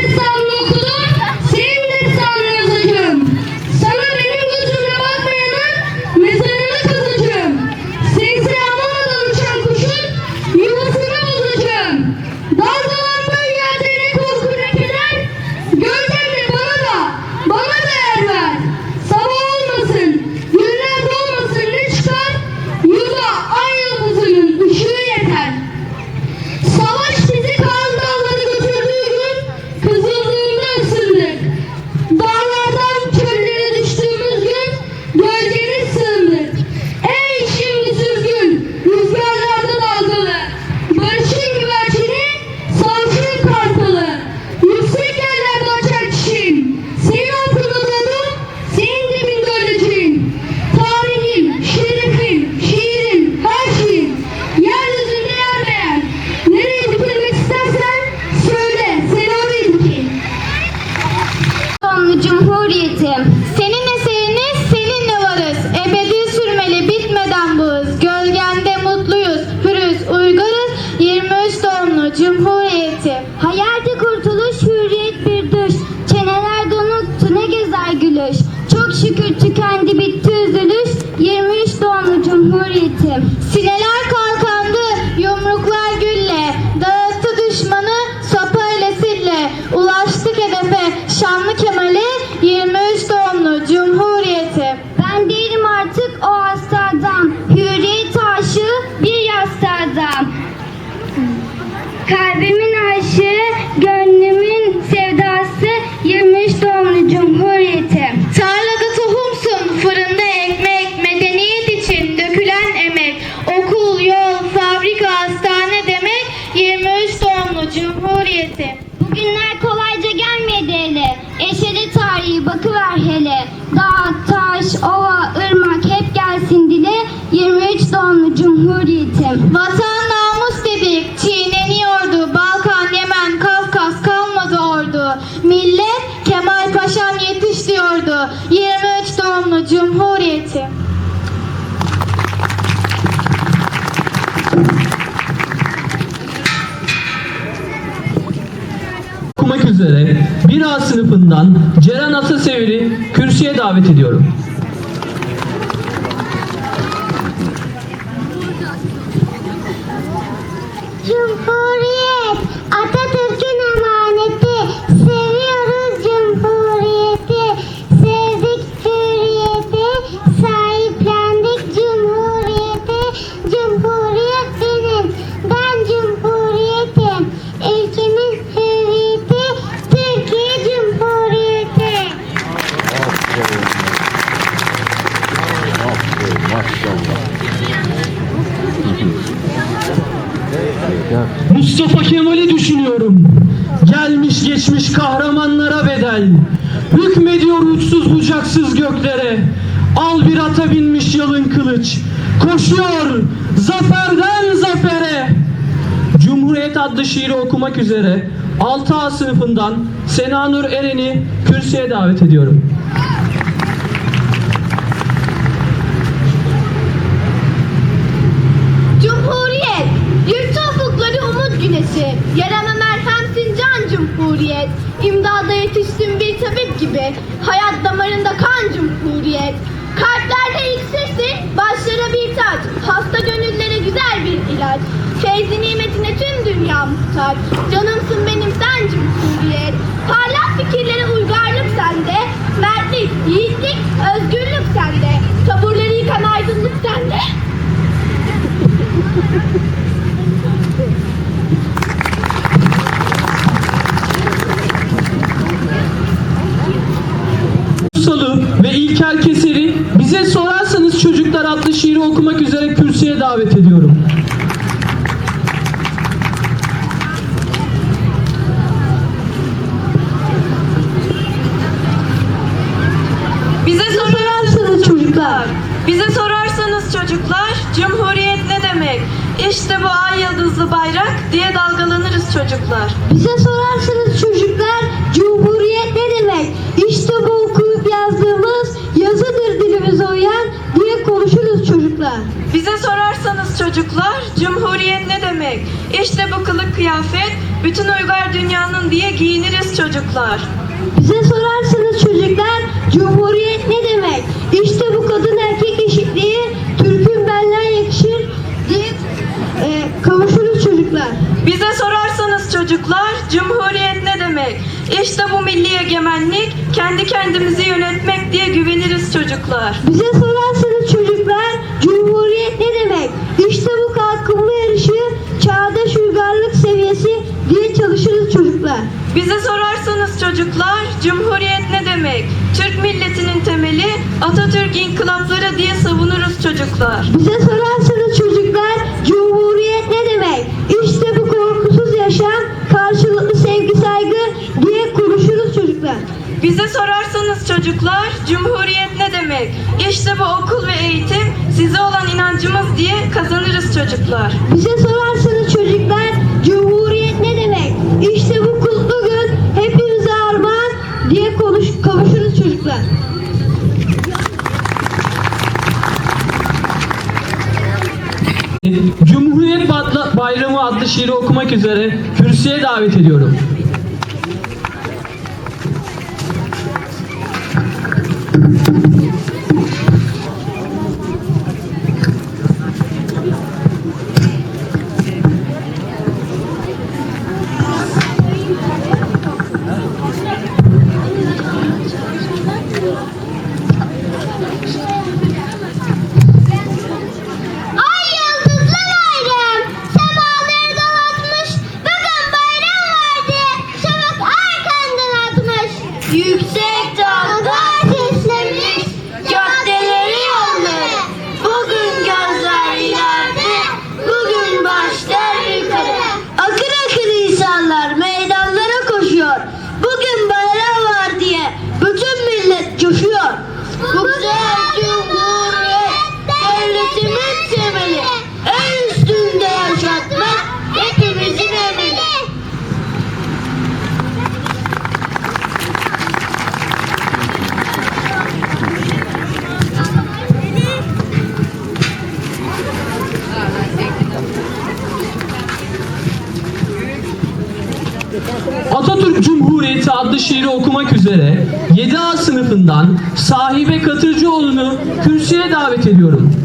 Peter எல்லாருக்கும் Cumhuriyeti. Okumak üzere bir A sınıfından Ceren Atasevri kürsüye davet ediyorum. bedel Hükmediyor uçsuz bucaksız göklere. Al bir ata binmiş yalın kılıç. Koşuyor zaferden zafere. Cumhuriyet adlı şiiri okumak üzere 6A sınıfından Sena Nur Eren'i kürsüye davet ediyorum. cumhuriyet. İmdada yetiştim bir tabip gibi. Hayat damarında kan cumhuriyet. Kalplerde ilk sesi, başlara bir taç. Hasta gönüllere güzel bir ilaç. Feyzi nimetine tüm dünya muhtaç. Canımsın benim sen cumhuriyet. Parlak fikirlere uygarlık sende. Mertlik, yiğitlik, özgürlük sende. Taburları yıkan aydınlık sende. İlker Keser'i Bize Sorarsanız Çocuklar adlı şiiri okumak üzere kürsüye davet ediyorum. Bize sorarsanız çocuklar, bize sorarsanız çocuklar, Cumhuriyet ne demek? İşte bu ay yıldızlı bayrak diye dalgalanırız çocuklar. Bize sorarsanız çocuklar, Bize sorarsanız çocuklar, cumhuriyet ne demek? İşte bu kılık kıyafet, bütün uygar dünyanın diye giyiniriz çocuklar. Bize sorarsanız çocuklar, cumhuriyet ne demek? İşte bu kadın erkek eşitliği, Türk'ün benden yakışır diye e, kavuşuruz çocuklar. Bize sorarsanız çocuklar, cumhuriyet ne demek? İşte bu milli egemenlik, kendi kendimizi yönetmek diye güveniriz çocuklar. Bize sorarsanız Cumhuriyet ne demek? İşte bu kalkınma yarışı çağdaş uygarlık seviyesi diye çalışırız çocuklar. Bize sorarsanız çocuklar, Cumhuriyet ne demek? Türk milletinin temeli, Atatürk inkılapları diye savunuruz çocuklar. Bize sorarsanız çocuklar Cumhuriyet ne demek? İşte bu korkusuz yaşam karşılıklı sevgi saygı diye konuşuruz çocuklar. Bize sorarsanız çocuklar, Cumhuriyet ne demek? İşte bu okul ve diye kazanırız çocuklar. Bize sorarsanız çocuklar Cumhuriyet ne demek? İşte bu kutlu gün hepimize armağan diye konuş, kavuşuruz çocuklar. Cumhuriyet Bayramı adlı şiiri okumak üzere kürsüye davet ediyorum. Atatürk Cumhuriyeti adlı şiiri okumak üzere 7A sınıfından Sahibe Katırcıoğlu'nu kürsüye davet ediyorum.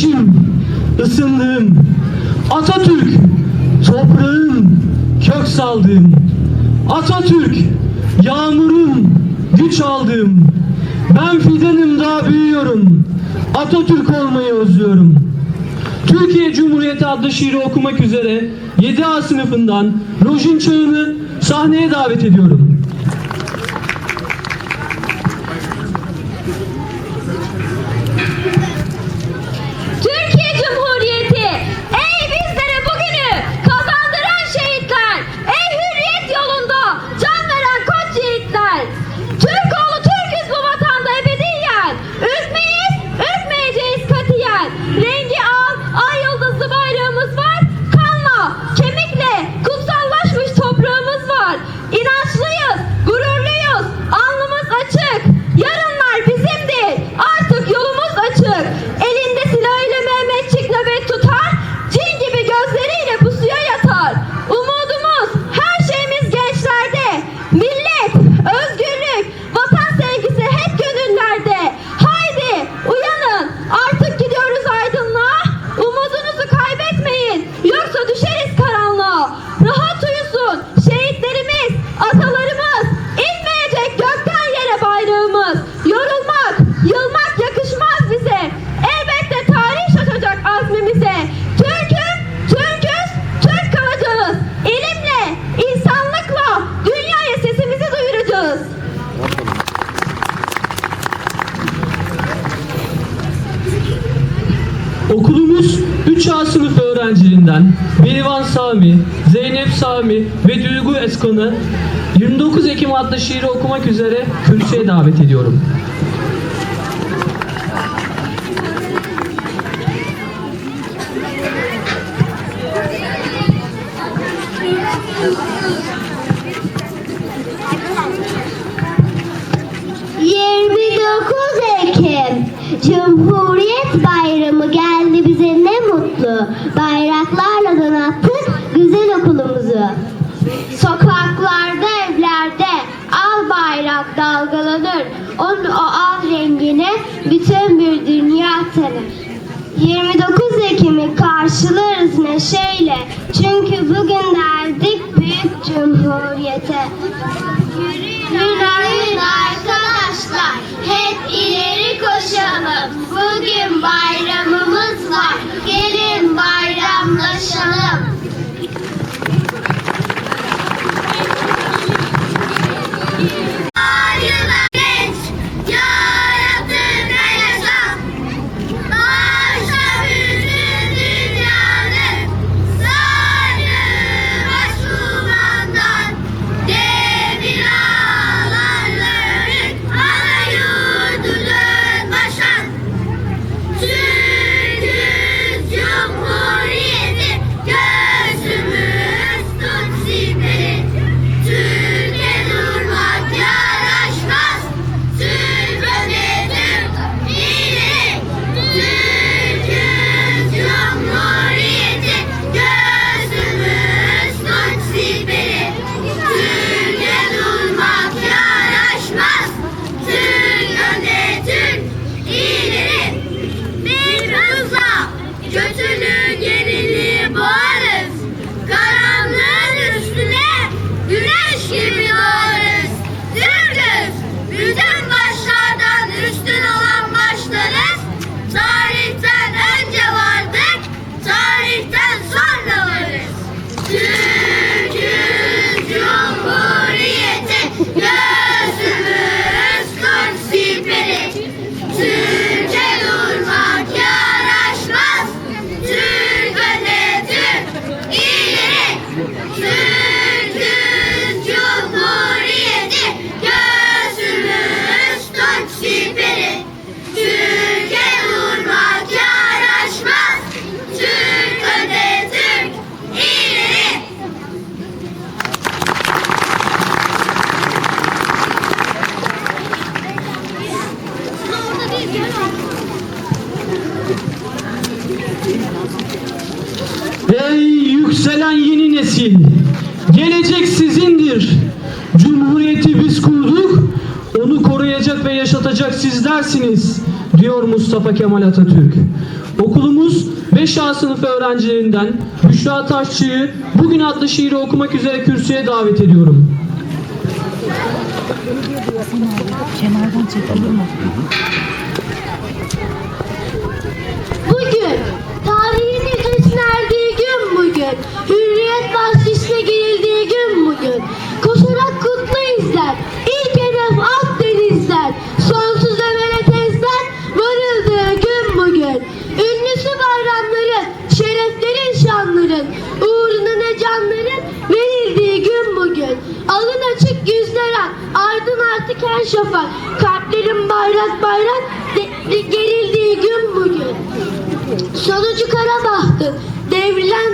Güneşim, ısındığım, Atatürk, toprağım, kök saldığım, Atatürk, yağmurum, güç aldığım, ben fidanım daha büyüyorum, Atatürk olmayı özlüyorum. Türkiye Cumhuriyeti adlı şiiri okumak üzere 7A sınıfından Rojin Çağın'ı sahneye davet ediyorum. Okulumuz 3A sınıf öğrencilerinden Berivan Sami, Zeynep Sami ve Duygu Eskon'u 29 Ekim adlı şiiri okumak üzere kürsüye davet ediyorum. Mutlu. Bayraklarla donattık güzel okulumuzu. Sokaklarda, evlerde al bayrak dalgalanır. Onun o al rengini bütün bir dünya tanır. 29 Ekim'i karşılarız neşeyle. Çünkü bugün derdik büyük cumhuriyete. Günaydın arkadaşlar. Hep ileri koşalım. Bugün bayramımız koruyacak ve yaşatacak sizlersiniz, diyor Mustafa Kemal Atatürk. Okulumuz 5A sınıf öğrencilerinden Büşra Taşçı'yı bugün adlı şiiri okumak üzere kürsüye davet ediyorum. Bugün tarihin yüzesine erdiği gün bugün. Hürriyet bahçesine girildiği gün bugün. Koşarak bayrak bayrak de- de- gerildiği gün bugün. Sonucu kara devrilen